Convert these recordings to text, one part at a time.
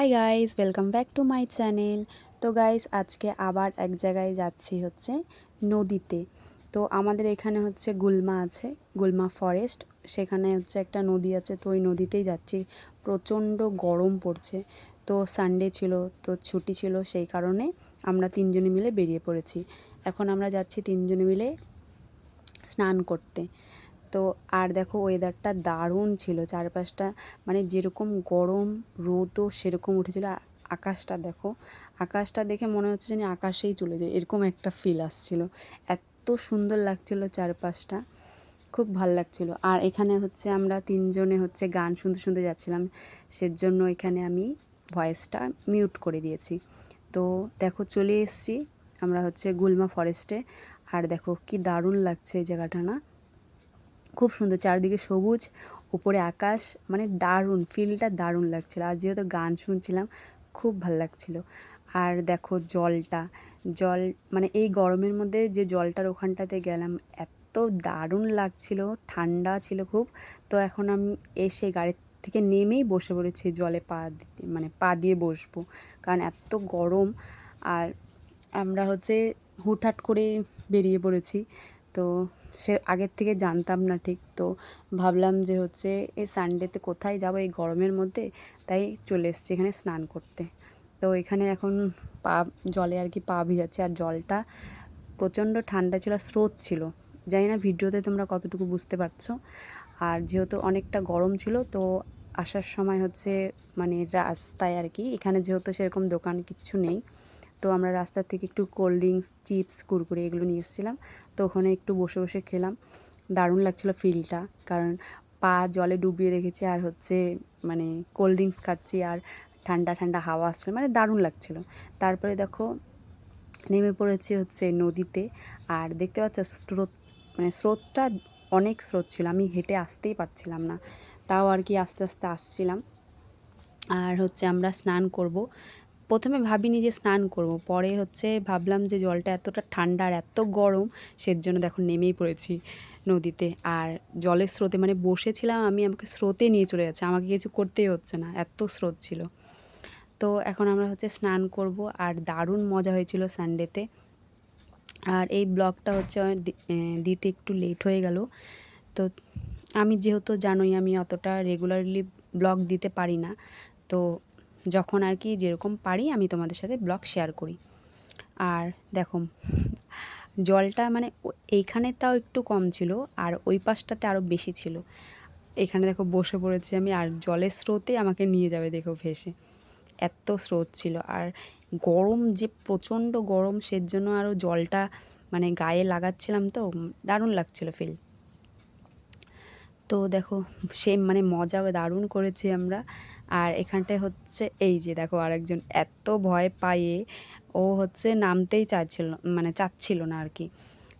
Hi guys welcome back to my channel তো guys আজকে আবার এক জায়গায় যাচ্ছি হচ্ছে নদীতে। তো আমাদের এখানে হচ্ছে গুলমা আছে, গুলমা ফরেস্ট সেখানে হচ্ছে একটা নদী আছে, তো ওই নদীতেই যাচ্ছি। প্রচণ্ড গরম পড়ছে। তো সানডে ছিল, তো ছুটি ছিল, সেই কারণে আমরা তিনজনে মিলে বেরিয়ে পড়েছি। এখন আমরা যাচ্ছি তিনজনে মিলে স্নান করতে। তো আর দেখো ওয়েদারটা দারুণ ছিল। চারপাশটা মানে যেরকম গরম, রোদও সেরকম উঠেছিল। আর আকাশটা দেখো, আকাশটা দেখে মনে হচ্ছে যেন আকাশেই চলে যায়, এরকম একটা ফিল আসছিল। এত সুন্দর লাগছিল চারপাশটা, খুব ভালো লাগছিল। আর এখানে হচ্ছে আমরা তিনজনে হচ্ছে গান শুনতে শুনতে যাচ্ছিলাম, সেজন্য এখানে আমি ভয়েসটা মিউট করে দিয়েছি। তো দেখো চলে এসেছি আমরা হচ্ছে গুলমা ফরেস্টে আর দেখো কি দারুণ লাগছে এই জায়গাটা না। খুব সুন্দর, চারদিকে সবুজ, উপরে আকাশ মানে দারুণ ফিলটা দারুণ লাগছিল। আর যেহেতু গান শুনছিলাম, খুব ভালো লাগছিল। আর দেখো জলটা, জল মানে এই গরমের মধ্যে যে জলটার ওখানটাতে গেলাম, এত দারুণ লাগছিল, ঠান্ডা ছিল খুব। তো এখন আমি এসে গাড়ির থেকে নেমেই বসে পড়েছি জলে পা দিতে মানে পা দিয়ে বসবো। কারণ এত গরম, আর আমরা হচ্ছে হুটহাট করে বেরিয়ে পড়েছি। তো সে আগের থেকে জানতাম না ঠিক। তো ভাবলাম যে হচ্ছে এই সানডেতে কোথায় যাব এই গরমের মধ্যে? তাই চলে এসেছি এখানে স্নান করতে। তো এখানে এখন পা, জলে আর কি পা ভিজাচ্ছে আর জলটা প্রচণ্ড ঠান্ডা ছিল, স্রোত ছিল। জানি না ভিডিওতে তোমরা কতটুকু বুঝতে পারছ। আর যেহেতু অনেকটা গরম ছিল, তো আসার সময় হচ্ছে মানে রাস্তায় আর কি, এখানে যেহেতু সেরকম দোকান কিচ্ছু নেই তো আমরা রাস্তার থেকে একটু কোল্ড ড্রিঙ্কস চিপস কুরকুরে এগুলো নিয়ে এসেছিলাম। তো ওখানে একটু বসে বসে খেলাম। দারুণ লাগছিল ফিলটা কারণ পা জলে ডুবিয়ে রেখেছি আর হচ্ছে মানে কোল্ড ড্রিঙ্কস খাচ্ছি আর ঠান্ডা ঠান্ডা হাওয়া আসছিল। মানে দারুণ লাগছিল। তারপরে দেখো, নেমে পড়েছি হচ্ছে নদীতে। আর দেখতে পাচ্ছ স্রোত মানে স্রোতটা অনেক স্রোত ছিল। আমি হেঁটে আসতেই পারছিলাম না। তাও আর কি আস্তে আস্তে আসছিলাম। আর হচ্ছে আমরা স্নান করব। প্রথমে ভাবিনি যে স্নান করব, পরে হচ্ছে ভাবলাম যে জলটা এতটা ঠান্ডা আর এত গরম সের জন্য দেখো নেমেই পড়েছি নদীতে। আর জলের স্রোতে মানে বসেছিলাম আমি, আমাকে স্রোতে নিয়ে চলে যাচ্ছে, আমাকে কিছু করতেই হচ্ছে না, এত স্রোত ছিল। তো এখন আমরা হচ্ছে স্নান করব, আর দারুণ মজা হয়েছিল সানডেতে। আর এই ব্লগটা হচ্ছে দিতে একটু লেট হয়ে গেল। তো আমি যেহেতু জানোই আমি অতটা রেগুলারলি ব্লগ দিতে পারি না, তো যখন আর কি যেরকম পারি, আমি তোমাদের সাথে ব্লগ শেয়ার করি। আর দেখো, জলটা মানে এইখানে তাও একটু কম ছিল, আর ওই পাশটাতে আরও বেশি ছিল। এখানে দেখো বসে পড়েছি আমি, আর জলের স্রোতে আমাকে নিয়ে যাবে দেখো ভেসে। এত স্রোত ছিল, আর গরম যে প্রচণ্ড গরম সের জন্য আরও জলটা মানে গায়ে লাগাচ্ছিলাম তো, দারুণ লাগছিল ফিল তো দেখো সে মানে মজা, দারুণ করেছি আমরা। আর এখানটায় হচ্ছে এই যে দেখো আরেকজন এত ভয় পায়ে ও হচ্ছে নামতেই চাচ্ছিল মানে চাচ্ছিল না আর কি।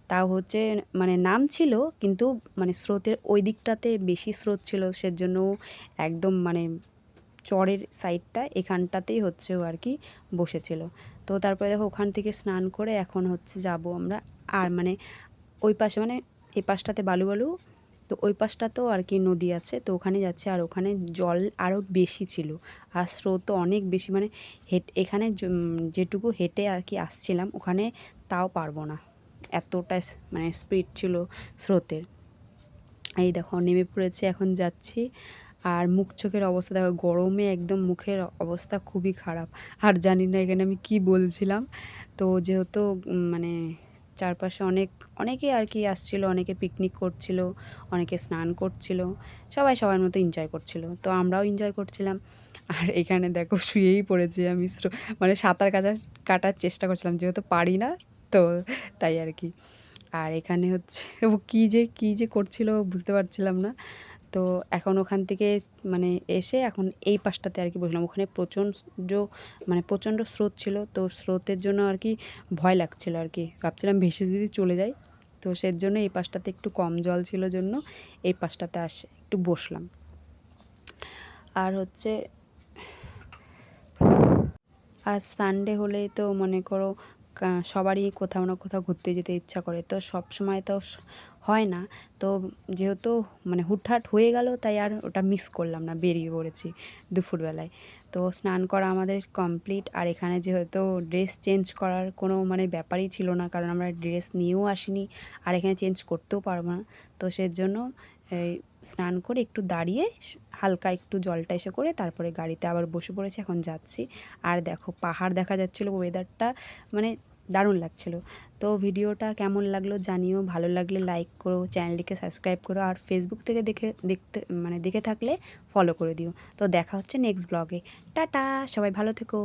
তাও হচ্ছে মানে নাম ছিল কিন্তু মানে স্রোতের ওই দিকটাতে বেশি স্রোত ছিল সেজন্য একদম মানে চরের সাইডটা এখানটাতেই হচ্ছে ও আর কি বসেছিল। তো তারপরে দেখো ওখান থেকে স্নান করে এখন হচ্ছে যাব আমরা। আর মানে ওই পাশে মানে এই পাশটাতে বালু বালু তো ওই পাশটাতেও আর কি নদী আছে, তো ওখানে যাচ্ছে আর ওখানে জল আরও বেশি ছিল। আর স্রোতও অনেক বেশি মানে হেট, এখানে যেটুকু হেঁটে আর কি আসছিলাম, ওখানে তাও পারব না। এতটা মানে স্পিড ছিল স্রোতের। এই দেখো, নেমে পড়েছে, এখন যাচ্ছি। আর মুখ চোখের অবস্থা, দেখো, গরমে একদম মুখের অবস্থা খুবই খারাপ। আর জানি না এখানে আমি কি বলছিলাম। তো যেহেতু মানে চারপাশে অনেক, অনেকে আর কি আসছিল, অনেকে পিকনিক করছিল, অনেকে স্নান করছিল, সবাই সবার মতো এনজয় করছিল। তো আমরাও এনজয় করছিলাম। আর এখানে দেখো শুয়েই পড়েছি আমি মানে সাঁতার কাটার কাটার চেষ্টা করছিলাম, যেহেতু পারি না, তো তাই আর কি। আর এখানে হচ্ছে, ও কী যে কী যে করছিল বুঝতে পারছিলাম না। তো এখন ওখান থেকে মানে এসে এখন এই পাশটাতে আর কি বসলাম। ওখানে প্রচণ্ড মানে প্রচণ্ড স্রোত ছিল, তো স্রোতের জন্য আর কি ভয় লাগছিল আর কি। ভাবছিলাম ভেসে যদি চলে যাই, তো সের জন্য এই পাশটাতে একটু কম জল ছিল জন্য এই পাশটাতে আসে, একটু বসলাম। আর হচ্ছে, আজ সানডে হলেই তো মনে করো সবারই কোথাও না কোথাও ঘুরতে যেতে ইচ্ছা করে। তো সব সময় তো হয় না। তো যেহেতু মানে হুটহাট হয়ে গেল, তাই আর ওটা মিস করলাম না, বেরিয়ে পড়েছি দুপুরবেলায়। তো স্নান করা আমাদের কমপ্লিট আর এখানে যেহেতু ড্রেস চেঞ্জ করার কোনো মানে ব্যাপারই ছিল না, কারণ আমরা ড্রেস নিয়েও আসিনি, আর এখানে চেঞ্জ করতেও পারব না। তো সেজন্য এই স্নান করে একটু দাঁড়িয়ে হালকা একটু জলটা এসে করে তারপরে গাড়িতে আবার বসে পড়েছি, এখন যাচ্ছি। আর দেখো, পাহাড় দেখা যাচ্ছিল ওয়েদারটা মানে দারুণ লাগছিল। তো ভিডিওটা কেমন লাগল জানিও, ভালো লাগলে লাইক করো চ্যানেলটিকে সাবস্ক্রাইব করো, আর ফেসবুক থেকে দেখে, দেখতে মানে দেখে থাকলে ফলো করে দিও। তো দেখা হচ্ছে নেক্সট ব্লগে টাটা, সবাই ভালো থেকো।